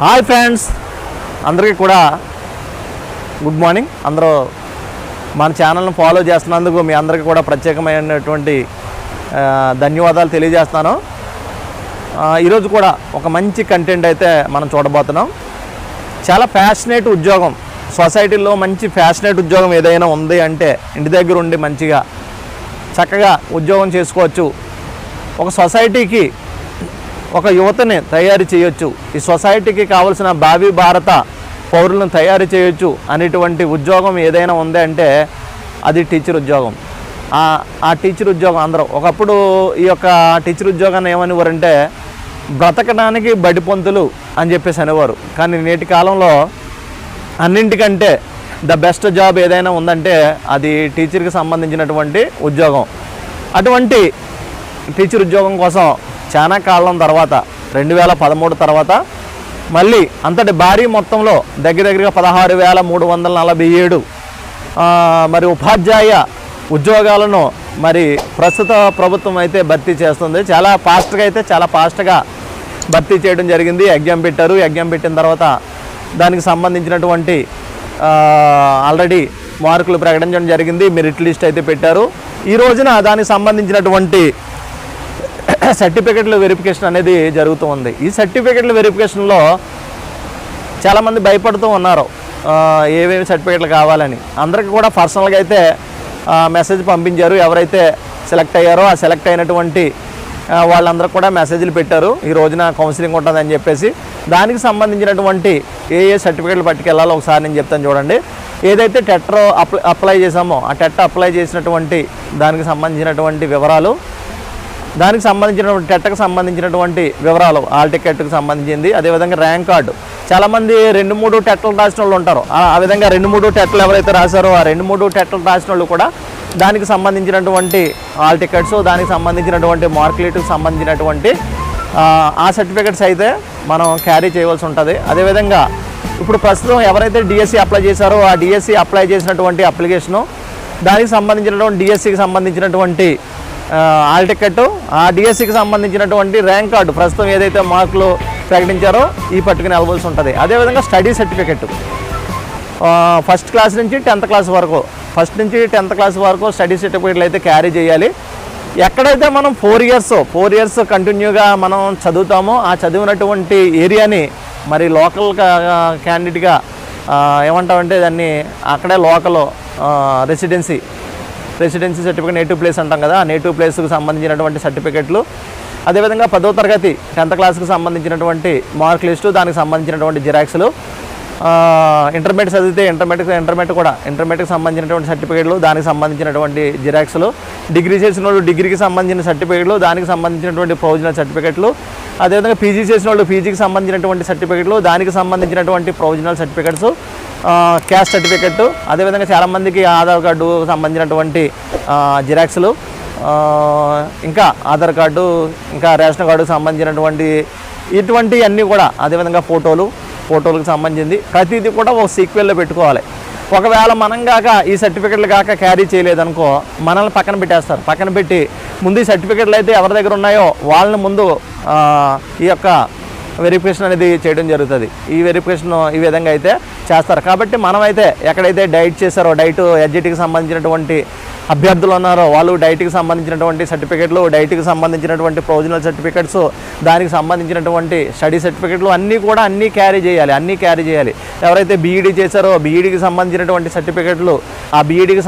Hi friends. అందరికీ కూడా good morning. అందరూ మన ఛానల్ని ఫాలో చేస్తున్నందుకు మీ అందరికీ కూడా ప్రత్యేకమైనటువంటి ధన్యవాదాలు తెలియజేస్తున్నాను. ఈరోజు కూడా ఒక మంచి కంటెంట్ అయితే మనం చూడబోతున్నాం. చాలా ఫ్యాషనేట్ ఉద్యోగం. సొసైటీలో మంచి ఫ్యాషనేట్ ఉద్యోగం ఏదైనా ఉంది అంటే ఇంటి దగ్గర ఉండి మంచిగా చక్కగా ఉద్యోగం చేసుకోవచ్చు. ఒక సొసైటీకి ఒక యువతని తయారు చేయొచ్చు. ఈ సొసైటీకి కావలసిన భావి భారత పౌరులను తయారు చేయొచ్చు అనేటువంటి ఉద్యోగం ఏదైనా ఉంది అంటే అది టీచర్ ఉద్యోగం. ఆ- టీచర్ ఉద్యోగం అందరూ ఒకప్పుడు ఈ యొక్క టీచర్ ఉద్యోగాన్ని ఏమనేవారంటే బ్రతకడానికి బడిపొంతులు అని చెప్పేసి అనేవారు. కానీ నేటి కాలంలో అన్నింటికంటే ద బెస్ట్ జాబ్ ఏదైనా ఉందంటే అది టీచర్కి సంబంధించినటువంటి ఉద్యోగం. అటువంటి టీచర్ ఉద్యోగం కోసం చాలా కాలం తర్వాత రెండు వేల పదమూడు తర్వాత మళ్ళీ అంతటి భారీ మొత్తంలో దగ్గర దగ్గరగా పదహారు వేల మూడు వందల నలభై ఏడు. మరి ఉపాధ్యాయ ఉద్యోగాలను మరి ప్రస్తుత ప్రభుత్వం అయితే భర్తీ చేస్తుంది. చాలా ఫాస్ట్గా అయితే చాలా ఫాస్ట్గా భర్తీ చేయడం జరిగింది. యజ్ఞం పెట్టారు. యజ్ఞం పెట్టిన తర్వాత దానికి సంబంధించినటువంటి ఆల్రెడీ మార్కులు ప్రకటించడం జరిగింది. మెరిట్ లిస్ట్ అయితే పెట్టారు. ఈ రోజున దానికి సంబంధించినటువంటి సర్టిఫికెట్ల వెరిఫికేషన్ అనేది జరుగుతూ ఉంది. ఈ సర్టిఫికెట్ల వెరిఫికేషన్లో చాలామంది భయపడుతూ ఉన్నారు. ఏమేమి సర్టిఫికెట్లు కావాలని. అందరికీ కూడా పర్సనల్గా అయితే మెసేజ్ పంపించారు. ఎవరైతే సెలెక్ట్ అయ్యారో ఆ సెలెక్ట్ అయినటువంటి వాళ్ళందరూ కూడా మెసేజ్లు పెట్టారు. ఈ రోజున కౌన్సిలింగ్ ఉంటుందని చెప్పేసి. దానికి సంబంధించినటువంటి ఏ ఏ సర్టిఫికెట్లు పట్టుకెళ్ళాలో ఒకసారి నేను చెప్తాను చూడండి. ఏదైతే టెట్రో అప్లై అప్లై చేసామో ఆ టెట్ అప్లై చేసినటువంటి దానికి సంబంధించినటువంటి వివరాలు దానికి సంబంధించినటువంటి టెట్కి సంబంధించినటువంటి వివరాలు ఆల్ టికెట్కి సంబంధించింది. అదేవిధంగా ర్యాంక్ కార్డు. చాలామంది రెండు మూడు టెట్లు రాసిన వాళ్ళు ఉంటారు. ఆ విధంగా రెండు మూడు టెట్లు ఎవరైతే రాశారో ఆ రెండు మూడు టెట్లు రాసిన వాళ్ళు కూడా దానికి సంబంధించినటువంటి ఆల్ టికెట్స్ దానికి సంబంధించినటువంటి మార్కులేట్కి సంబంధించినటువంటి ఆ, సర్టిఫికెట్స్ అయితే మనం క్యారీ చేయవలసి ఉంటుంది. అదేవిధంగా ఇప్పుడు ప్రస్తుతం ఎవరైతే డిఎస్సి అప్లై చేశారో ఆ డిఎస్సి అప్లై చేసినటువంటి అప్లికేషను దానికి సంబంధించినటువంటి డిఎస్సికి సంబంధించినటువంటి ఆల్ టికెట్. ఆ డిఎస్సికి సంబంధించినటువంటి ర్యాంక్ కార్డు ప్రస్తుతం ఏదైతే మార్కులు ప్రకటించారో ఈ పట్టుకుని వెళ్ళవలసి ఉంటుంది. అదేవిధంగా స్టడీ సర్టిఫికెట్. ఫస్ట్ క్లాస్ నుంచి టెన్త్ క్లాస్ వరకు ఫస్ట్ నుంచి టెన్త్ క్లాస్ వరకు స్టడీ సర్టిఫికెట్లు అయితే క్యారీ చేయాలి. ఎక్కడైతే మనం ఫోర్ ఇయర్స్ ఫోర్ ఇయర్స్ కంటిన్యూగా మనం చదువుతామో ఆ చదివినటువంటి ఏరియాని మరి లోకల్ క్యాండిడేట్గా ఏమంటామంటే దాన్ని అక్కడే local residency residency certificate native place అంటాం కదా ఆ నేటివ్ ప్లేస్కు సంబంధించినటువంటి సర్టిఫికెట్లు అదేవిధంగా పదో తరగతి టెన్త్ క్లాస్కి సంబంధించినటువంటి మార్క్ లిస్టు దానికి సంబంధించినటువంటి జిరాక్స్లు ఇంటర్మీడియట్ చదివితే ఇంటర్మీడియట్ ఇంటర్మీడియట్ కూడా ఇంటర్మీడియట్కి సంబంధించినటువంటి సర్టిఫికేట్లు దానికి సంబంధించినటువంటి జిరాక్స్లు డిగ్రీ చేసిన వాళ్ళు డిగ్రీకి సంబంధించిన సర్టిఫికేట్లు దానికి సంబంధించినటువంటి ప్రొవిజనల్ సర్టిఫికేట్లు అదేవిధంగా పీజీ చేసిన వాళ్ళు పీజీకి సంబంధించినటువంటి సర్టిఫికెట్లు దానికి సంబంధించినటువంటి ప్రొవిజనల్ సర్టిఫికెట్స్ క్యాస్ట్ సర్టిఫికెట్ అదేవిధంగా చాలామందికి ఆధార్ కార్డు సంబంధించినటువంటి జిరాక్స్లు ఇంకా ఆధార్ కార్డు ఇంకా రేషన్ కార్డుకు సంబంధించినటువంటి ఇటువంటి అన్నీ కూడా అదేవిధంగా ఫోటోలు ఫోటోలకు సంబంధించింది. ప్రతిదీ కూడా ఒక సీక్వెల్లో పెట్టుకోవాలి. ఒకవేళ మనం కాక ఈ సర్టిఫికెట్లు కాక క్యారీ చేయలేదనుకో మనల్ని పక్కన పెట్టేస్తారు. పక్కన పెట్టి ముందు ఈ సర్టిఫికెట్లు అయితే ఎవరి దగ్గర ఉన్నాయో వాళ్ళని ముందు ఈ యొక్క వెరిఫికేషన్ అనేది చేయడం జరుగుతుంది. ఈ వెరిఫికేషన్ ఈ విధంగా అయితే చేస్తారు. కాబట్టి మనమైతే ఎక్కడైతే డైట్ చేశారో డైట్ ఎడ్జిటీకి సంబంధించినటువంటి అభ్యర్థులు ఉన్నారో వాళ్ళు డైట్కి సంబంధించినటువంటి సర్టిఫికెట్లు డైట్కి సంబంధించినటువంటి ప్రొవిజనల్ సర్టిఫికెట్స్ దానికి సంబంధించినటువంటి స్టడీ సర్టిఫికెట్లు అన్నీ కూడా అన్నీ క్యారీ చేయాలి అన్నీ క్యారీ చేయాలి. ఎవరైతే బీఈడీ చేశారో బీఈడీకి సంబంధించినటువంటి సర్టిఫికెట్లు ఆ బీఈడీకి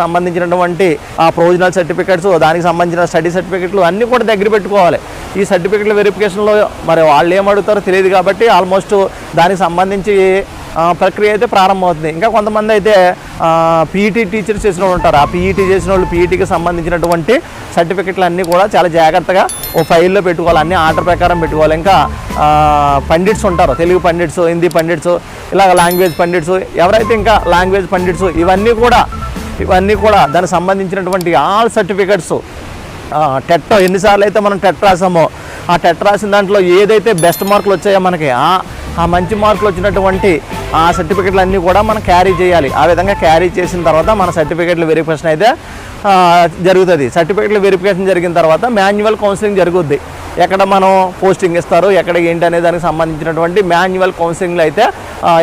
సంబంధించినటువంటి ఆ ప్రొవిజనల్ సర్టిఫికెట్స్ దానికి సంబంధించిన స్టడీ సర్టిఫికెట్లు అన్నీ కూడా దగ్గర పెట్టుకోవాలి. ఈ సర్టిఫికెట్ల వెరిఫికేషన్లో మరి వాళ్ళు ఏం అడుగుతారో తెలియదు కాబట్టి ఆల్మోస్ట్ దానికి సంబంధించి ప్రక్రియ అయితే ప్రారంభమవుతుంది. ఇంకా కొంతమంది అయితే పీఈటీ టీచర్స్ చేసిన వాళ్ళు ఉంటారు. ఆ పీఈటీ చేసిన వాళ్ళు పీఈటీకి సంబంధించినటువంటి సర్టిఫికెట్లు అన్నీ కూడా చాలా జాగ్రత్తగా ఓ ఫైల్లో పెట్టుకోవాలి. అన్ని ఆర్డర్ ప్రకారం పెట్టుకోవాలి. ఇంకా పండిట్స్ ఉంటారు. తెలుగు పండిట్స్ హిందీ పండిట్స్ ఇలాగ లాంగ్వేజ్ పండిట్స్ ఎవరైతే ఇంకా లాంగ్వేజ్ పండిట్స్ ఇవన్నీ కూడా ఇవన్నీ కూడా దానికి సంబంధించినటువంటి ఆల్ సర్టిఫికెట్స్ టెట్ ఎన్నిసార్లు అయితే మనం టెట్ రాసామో ఆ టెట్ రాసిన దాంట్లో ఏదైతే బెస్ట్ మార్కులు వచ్చాయో మనకి ఆ మంచి మార్కులు వచ్చినటువంటి ఆ సర్టిఫికెట్లు అన్నీ కూడా మనం క్యారీ చేయాలి. ఆ విధంగా క్యారీ చేసిన తర్వాత మన సర్టిఫికెట్లు వెరిఫికేషన్ అయితే జరుగుతుంది. సర్టిఫికెట్లు వెరిఫికేషన్ జరిగిన తర్వాత మాన్యువల్ కౌన్సిలింగ్ జరుగుద్ది. ఎక్కడ మనం పోస్టింగ్ ఇస్తారు ఎక్కడ ఏంటి అనే దానికి సంబంధించినటువంటి మాన్యువల్ కౌన్సిలింగ్లు అయితే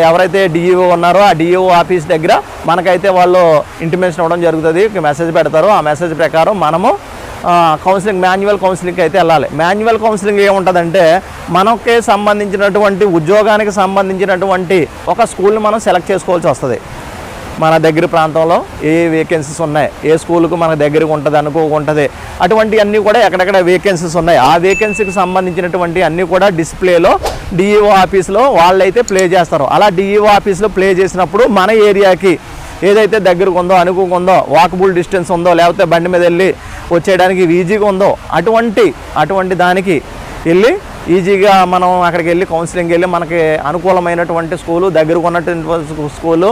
ఎవరైతే డిఈఓ ఉన్నారో ఆ డిఈఓ ఆఫీస్ దగ్గర మనకైతే వాళ్ళు ఇంటిమేషన్ ఇవ్వడం జరుగుతుంది. మెసేజ్ పెడతారు. ఆ మెసేజ్ ప్రకారం మనము కౌన్సిలింగ్ మాన్యువల్ కౌన్సిలింగ్కి అయితే వెళ్ళాలి. మాన్యువల్ కౌన్సిలింగ్ ఏముంటుందంటే మనకి సంబంధించినటువంటి ఉద్యోగానికి సంబంధించినటువంటి ఒక స్కూల్ని మనం సెలెక్ట్ చేసుకోవాల్సి వస్తుంది. మన దగ్గర ప్రాంతంలో ఏ వేకెన్సీస్ ఉన్నాయి? ఏ స్కూల్కు మన దగ్గరకు ఉంటుంది అనుకోకుంటుంది అటువంటివన్నీ కూడా ఎక్కడెక్కడ వేకెన్సీస్ ఉన్నాయి? ఆ వేకెన్సీకి సంబంధించినటువంటి అన్నీ కూడా డిస్ప్లేలో డిఈఓ ఆఫీస్లో వాళ్ళైతే ప్లే చేస్తారు. అలా డిఈఓ ఆఫీస్లో ప్లే చేసినప్పుడు మన ఏరియాకి ఏదైతే దగ్గరకు ఉందో అనుకుందో వాకబుల్ డిస్టెన్స్ ఉందో లేకపోతే బండి మీద వెళ్ళి వచ్చేయడానికి ఈజీగా ఉందో అటువంటి అటువంటి దానికి వెళ్ళి ఈజీగా మనం అక్కడికి వెళ్ళి కౌన్సిలింగ్ వెళ్ళి మనకి అనుకూలమైనటువంటి స్కూలు దగ్గరకు ఉన్నటువంటి స్కూలు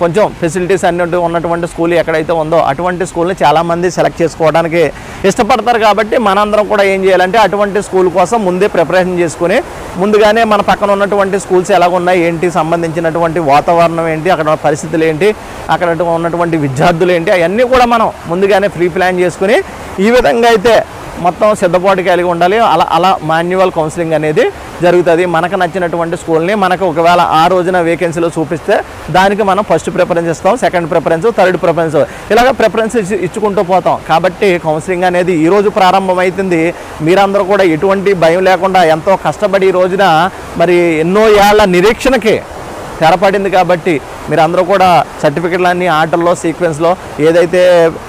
కొంచెం ఫెసిలిటీస్ అన్ని ఉన్నటువంటి స్కూల్ ఎక్కడైతే ఉందో అటువంటి స్కూల్ని చాలామంది సెలెక్ట్ చేసుకోవడానికి ఇష్టపడతారు కాబట్టి మనందరం కూడా ఏం చేయాలంటే అటువంటి స్కూల్ కోసం ముందే ప్రిపరేషన్ చేసుకుని ముందుగానే మన పక్కన ఉన్నటువంటి స్కూల్స్ ఎలాగ ఉన్నాయి ఏంటి సంబంధించినటువంటి వాతావరణం ఏంటి అక్కడ పరిస్థితులు ఏంటి అక్కడ ఉన్నటువంటి విద్యార్థులు ఏంటి అవన్నీ కూడా మనం ముందుగానే ఫ్రీ ప్లాన్ చేసుకుని ఈ విధంగా అయితే మొత్తం సిద్ధపాటు కలిగి ఉండాలి. అలా అలా మాన్యువల్ కౌన్సిలింగ్ అనేది జరుగుతుంది. మనకు నచ్చినటువంటి స్కూల్ని మనకు ఒకవేళ ఆ రోజున వేకెన్సీలో చూపిస్తే దానికి మనం ఫస్ట్ ప్రిఫరెన్స్ ఇస్తాం సెకండ్ ప్రిఫరెన్స్ థర్డ్ ప్రిఫరెన్స్ ఇలాగ ప్రిఫరెన్స్ ఇచ్చుకుంటూ పోతాం. కాబట్టి కౌన్సిలింగ్ అనేది ఈ రోజు ప్రారంభమవుతుంది మీరందరూ కూడా ఎటువంటి భయం లేకుండా ఎంతో కష్టపడి ఈ రోజున మరి ఎన్నో ఏళ్ళ నిరీక్షణకి తెరపడింది కాబట్టి మీరు అందరూ కూడా సర్టిఫికెట్లన్నీ ఆర్డర్లో సీక్వెన్స్లో ఏదైతే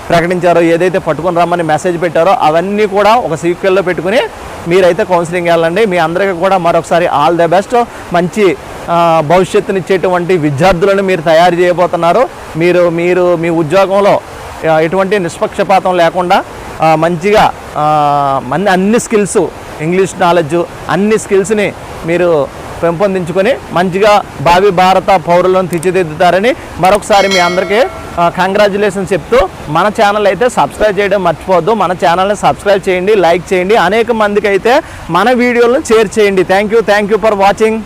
ప్రకటించారో ఏదైతే పట్టుకొని రమ్మని మెసేజ్ పెట్టారో అవన్నీ కూడా ఒక సీక్వెల్లో పెట్టుకుని మీరైతే కౌన్సిలింగ్ వెళ్ళండి. మీ అందరికీ కూడా మరొకసారి ఆల్ ద బెస్ట్. మంచి భవిష్యత్తునిచ్చేటువంటి విద్యార్థులను మీరు తయారు చేయబోతున్నారు. మీరు మీరు మీ ఉద్యోగంలో ఎటువంటి నిష్పక్షపాతం లేకుండా మంచిగా మన్ అన్ని స్కిల్స్ ఇంగ్లీష్ నాలెడ్జ్ అన్ని స్కిల్స్ని మీరు పెంపొందించుకొని మంచిగా భావి భారత పౌరులను తీర్చిదిద్దుతారని మరొకసారి మీ అందరికీ కంగ్రాచులేషన్స్ చెప్తూ మన ఛానల్ అయితే సబ్స్క్రైబ్ చేయడం మర్చిపోవద్దు. మన ఛానల్ని సబ్స్క్రైబ్ చేయండి లైక్ చేయండి. అనేక మందికి అయితే మన వీడియోలను షేర్ చేయండి. Thank you thank you for watching